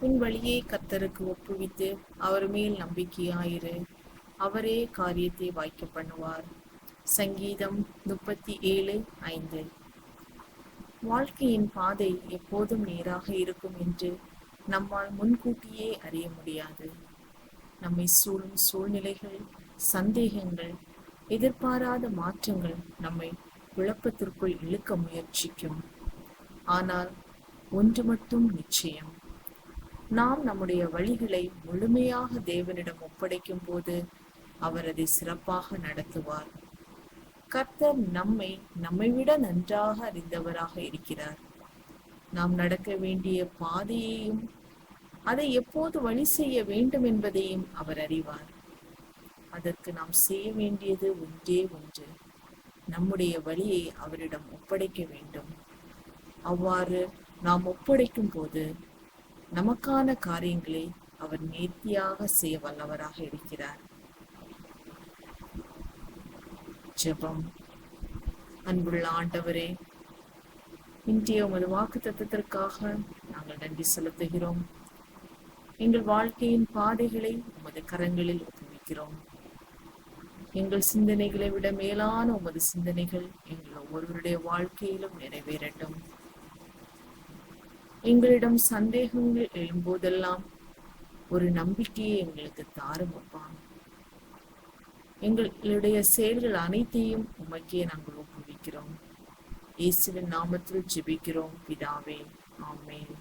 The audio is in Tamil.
உன் வழியை கத்தருக்கு ஒப்புவித்து அவர் மேல் நம்பிக்கையாயிரு. அவரே காரியத்தை வாய்க்க பண்ணுவார். சங்கீதம் முப்பத்தி ஏழு ஐந்து. வாழ்க்கையின் பாதை எப்போதும் நேராக இருக்கும் என்று நம்மால் முன்கூட்டியே அறிய முடியாது. நம்மை சூழும் சூழ்நிலைகள் சந்தேகங்கள் எதிர்பாராத மாற்றங்கள் நம்மை குழப்பத்திற்குள் இழுக்க முயற்சிக்கும். ஆனால் ஒன்று மட்டும் நிச்சயம். நாம் நம்முடைய வழிகளை முழுமையாக தேவனிடம் ஒப்படைக்கும் போது அவர் அதை சிறப்பாக நடத்துவார். கர்த்தர் நம்மை நம்மை விட நன்றாக அறிந்தவராக இருக்கிறார். நாம் நடக்க வேண்டிய பாதையையும் அதை எப்போது வழி செய்ய வேண்டும் என்பதையும் அவர் அறிவார். அதற்கு நாம் செய்ய வேண்டியது ஒன்றே ஒன்று. நம்முடைய வழியை அவரிடம் ஒப்படைக்க வேண்டும். அவ்வாறு நாம் ஒப்படைக்கும் போது நமக்கான காரியங்களை அவர் நேர்த்தியாக செய்ய வல்லவராக இருக்கிறார். ஜெபம். அன்புள்ள ஆண்டவரே இன்றைய உமது வாக்கு தத்துவத்திற்காக நாங்கள் நன்றி செலுத்துகிறோம். எங்கள் வாழ்க்கையின் பாதைகளை உமது கரங்களில் ஒப்புவிக்கிறோம். எங்கள் சிந்தனைகளை விட மேலான உமது சிந்தனைகள் எங்கள் ஒவ்வொருவருடைய வாழ்க்கையிலும் நிறைவேறட்டும். எங்களிடம் சந்தேகங்கள் எழும்போதெல்லாம் ஒரு நம்பிக்கையை எங்களுக்கு தாரும் அப்பா. எங்களுடைய செயல்கள் அனைத்தையும் உமக்கே நாங்கள் ஒப்புவிக்கிறோம். இயேசுவின் நாமத்தில் ஜெபிக்கிறோம் பிதாவே. ஆமேன்.